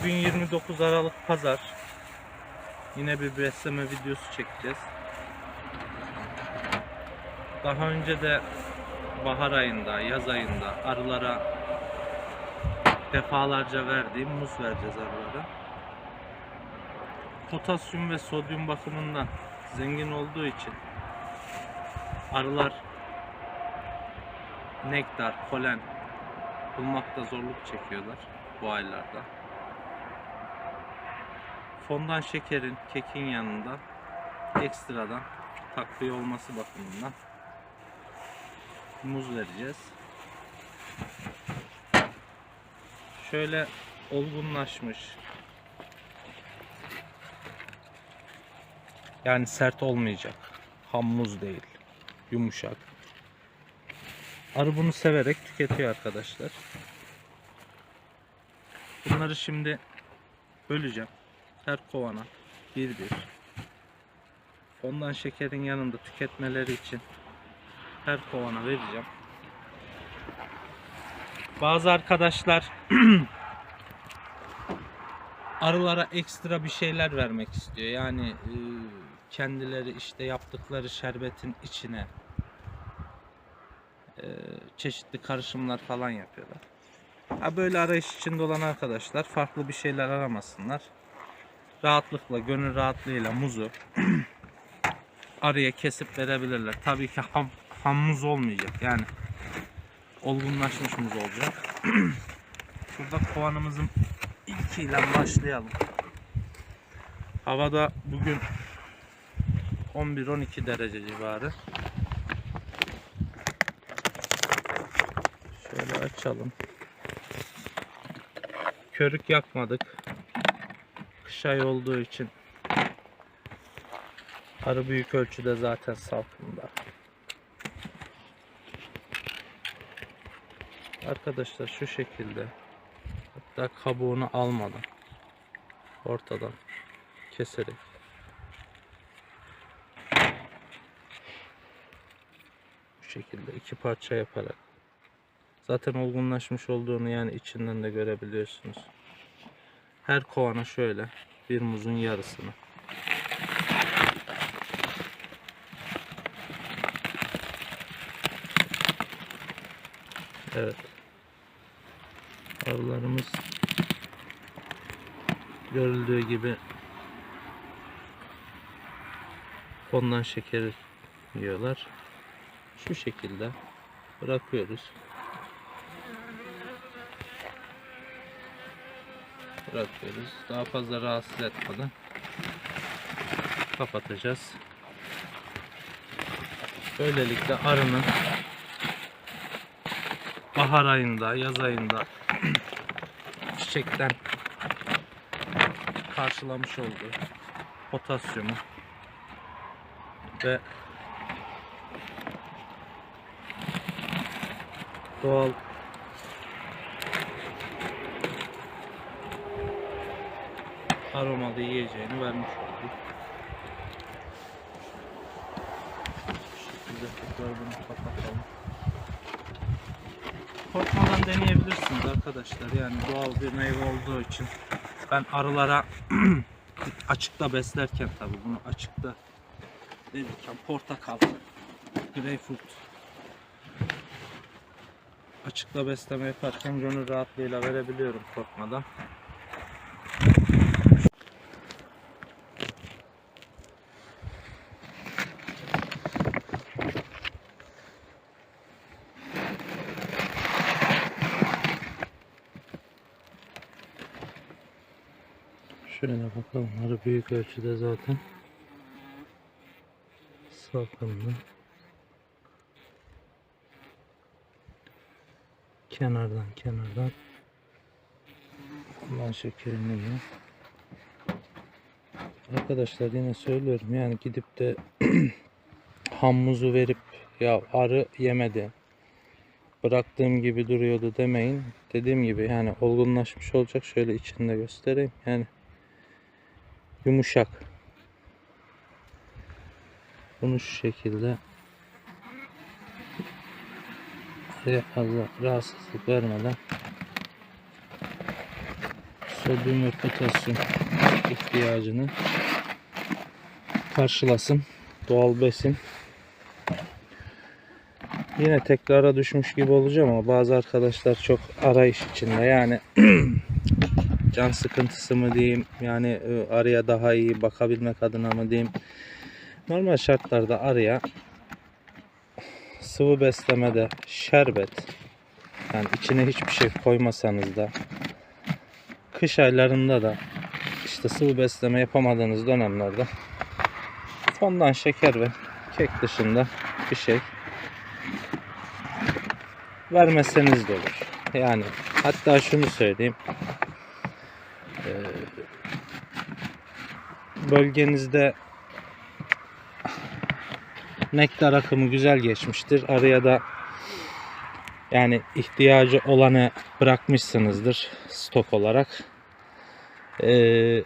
Bugün 29 Aralık Pazar. Yine bir besleme videosu çekeceğiz. Daha önce de bahar ayında, yaz ayında arılara defalarca verdiğim muz vereceğiz arılara. Potasyum ve sodyum bakımından zengin olduğu için arılar nektar, polen bulmakta zorluk çekiyorlar bu aylarda. Fondan şekerin, kekin yanında ekstradan takviye olması bakımından muz vereceğiz. Şöyle olgunlaşmış. Yani sert olmayacak. Ham muz değil. Yumuşak. Arı bunu severek tüketiyor arkadaşlar. Bunları şimdi böleceğim. Her kovana bir bir. Ondan şekerin yanında tüketmeleri için her kovana vereceğim. Bazı arkadaşlar arılara ekstra bir şeyler vermek istiyor. Yani e, kendileri işte yaptıkları şerbetin içine e, çeşitli karışımlar falan yapıyorlar. Ha böyle arayış içinde olan arkadaşlar farklı bir şeyler aramasınlar. Rahatlıkla, gönül rahatlığıyla muzu arıya kesip verebilirler. Tabii ki ham, ham muz olmayacak. Yani olgunlaşmış muz olacak. Şurada kovanımızın ilkiyle başlayalım. Havada bugün 11-12 derece civarı. Şöyle açalım. Körük yakmadık. Ayı olduğu için. Arı büyük ölçüde zaten salkımda. Arkadaşlar şu şekilde. Hatta kabuğunu almadan. Ortadan keserek. Bu şekilde iki parça yaparak. Zaten olgunlaşmış olduğunu yani içinden de görebiliyorsunuz. Her kovana şöyle bir muzun yarısını Evet. Arılarımız görüldüğü gibi fondan şekeri yiyorlar. Şu şekilde bırakıyoruz. Bırakıyoruz. Daha fazla rahatsız etmeden kapatacağız. Böylelikle arının bahar ayında, yaz ayında çiçekten karşılamış olduğu potasyumu ve doğal aromalı yiyeceğini vermiş olduk. Şekilde tekrar bunu kapatalım korkmadan deneyebilirsiniz arkadaşlar. Yani doğal bir meyve olduğu için ben arılara açıkta beslerken tabii bunu açıkta verirken portakal, greyfurt açıkta besleme yaparken gönül rahatlığıyla verebiliyorum korkmadan. Şöyle bakalım. Arı büyük ölçüde zaten salkımlı. Kenardan kenardan ben şekerini yiyor. Arkadaşlar yine söylüyorum yani gidip de ham muzu verip ya arı yemedi bıraktığım gibi duruyordu demeyin. Dediğim gibi yani olgunlaşmış olacak. Şöyle içinde göstereyim. Yani yumuşak. Bunu şu şekilde araya fazla rahatsızlık vermeden sodyum ve potasyum ihtiyacını karşılasın. Doğal besin. Yine tekrara düşmüş gibi olacağım ama bazı arkadaşlar çok arayış içinde. Yani can sıkıntısı mı diyeyim, yani e, arıya daha iyi bakabilmek adına mı diyeyim. Normal şartlarda arıya sıvı beslemede şerbet, yani içine hiçbir şey koymasanız da kış aylarında da işte sıvı besleme yapamadığınız dönemlerde fondan şeker ve kek dışında bir şey vermeseniz de olur. Yani hatta şunu söyleyeyim. Bölgenizde nektar akımı güzel geçmiştir. Araya da yani ihtiyacı olanı bırakmışsınızdır stok olarak. Ee,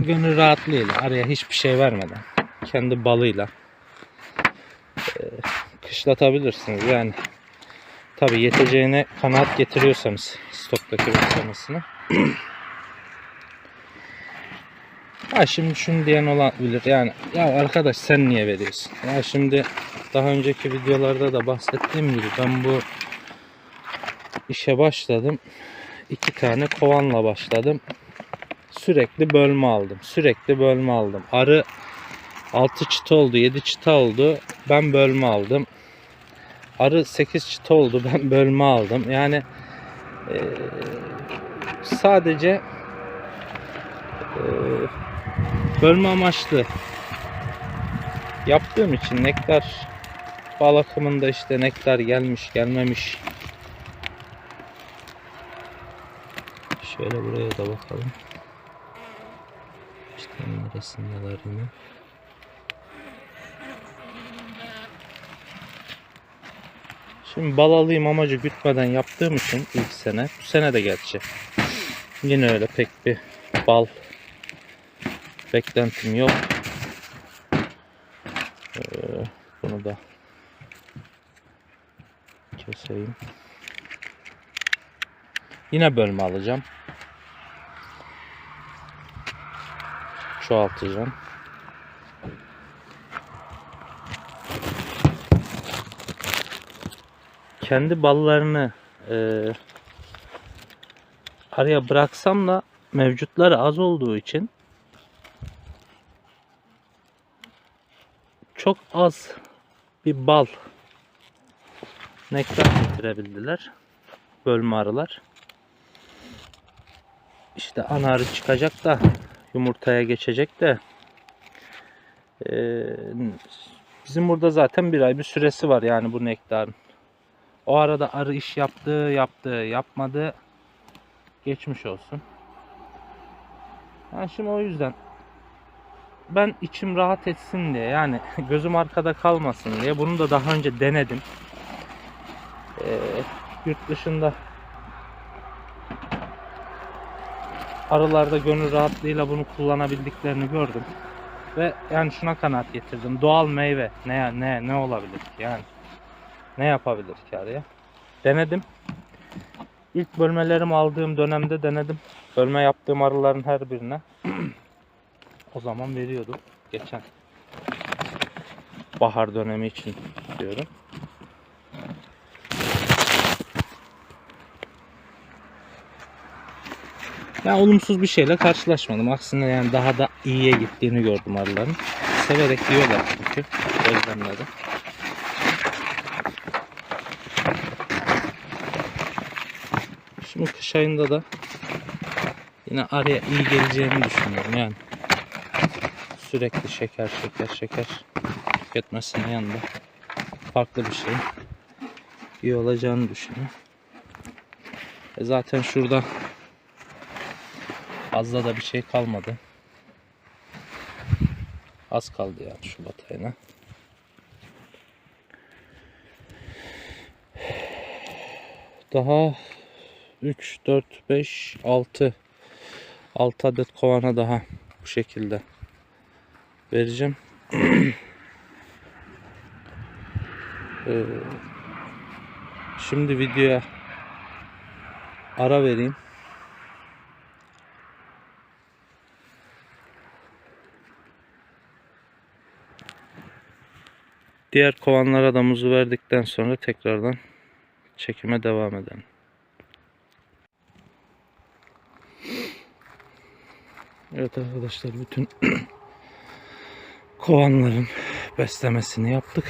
gönül rahatlığıyla araya hiçbir şey vermeden kendi balıyla e, kışlatabilirsiniz. Yani tabi yeteceğine kanaat getiriyorsanız stoktaki beslemesini. Ha şimdi şunu diyen olabilir. Yani ya arkadaş sen niye veriyorsun? Ya şimdi daha önceki videolarda da bahsettiğim gibi ben bu işe başladım. iki tane kovanla başladım. Sürekli bölme aldım. Sürekli bölme aldım. Arı 6 çıta oldu, 7 çıta oldu. Ben bölme aldım. Arı 8 çıta oldu. Ben bölme aldım. Yani eee, sadece eee, bölme amaçlı yaptığım için nektar bal akımında işte nektar gelmiş gelmemiş. Şöyle buraya da bakalım. İşte neresindeler Şimdi bal alayım amacı gütmeden yaptığım için ilk sene, bu sene de gerçi yine öyle pek bir bal beklentim yok. Ee, bunu da keseyim. Yine bölme alacağım. Çoğaltacağım. kendi ballarını e, araya bıraksam da mevcutları az olduğu için çok az bir bal nektar getirebildiler bölme arılar. İşte ana arı çıkacak da yumurtaya geçecek de e, bizim burada zaten bir ay bir süresi var yani bu nektarın. O arada arı iş yaptı, yaptı, yapmadı. Geçmiş olsun. Yani şimdi o yüzden ben içim rahat etsin diye yani gözüm arkada kalmasın diye bunu da daha önce denedim. Ee, yurt dışında arılarda gönül rahatlığıyla bunu kullanabildiklerini gördüm. Ve yani şuna kanaat getirdim. Doğal meyve ne ne ne olabilir ki yani? Ne yapabilir ki araya? Denedim. İlk bölmelerimi aldığım dönemde denedim. Bölme yaptığım arıların her birine. o zaman veriyordum. Geçen bahar dönemi için diyorum. Ben olumsuz bir şeyle karşılaşmadım. Aksine yani daha da iyiye gittiğini gördüm arıların. Severek yiyorlar çünkü. Gözlemledim. Şimdi kış ayında da yine araya iyi geleceğini düşünüyorum yani. Sürekli şeker şeker şeker tüketmesinin yanında farklı bir şey iyi olacağını düşünüyorum. E zaten şurada fazla da bir şey kalmadı. Az kaldı yani Şubat ayına. Daha 3, 4, 5, 6 6 adet kovana daha bu şekilde vereceğim. Ee, şimdi videoya ara vereyim. Diğer kovanlara da muzu verdikten sonra tekrardan çekime devam edelim. Evet arkadaşlar bütün kovanların beslemesini yaptık.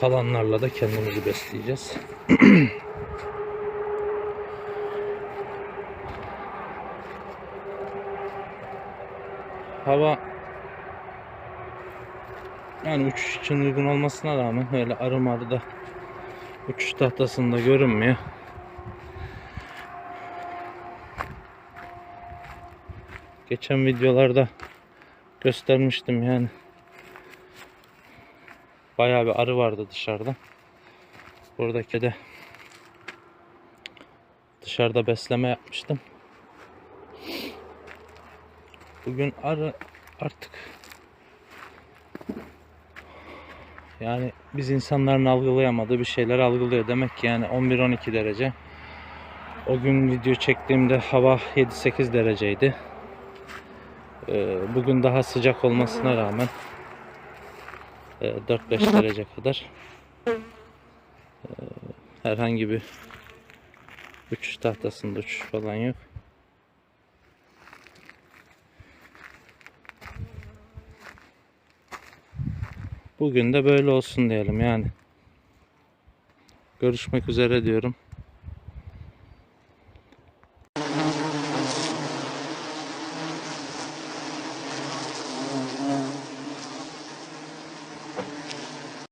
Kalanlarla da kendimizi besleyeceğiz. Hava yani uçuş için uygun olmasına rağmen öyle arı marı da uçuş tahtasında görünmüyor. Geçen videolarda göstermiştim yani. Bayağı bir arı vardı dışarıda. Buradaki de dışarıda besleme yapmıştım. Bugün arı artık yani biz insanların algılayamadığı bir şeyler algılıyor. Demek ki yani 11-12 derece. O gün video çektiğimde hava 7-8 dereceydi. Ee, Bugün daha sıcak olmasına rağmen e, 4-5 derece kadar e, herhangi bir uçuş tahtasında uçuş falan yok. Bugün de böyle olsun diyelim yani. Görüşmek üzere diyorum.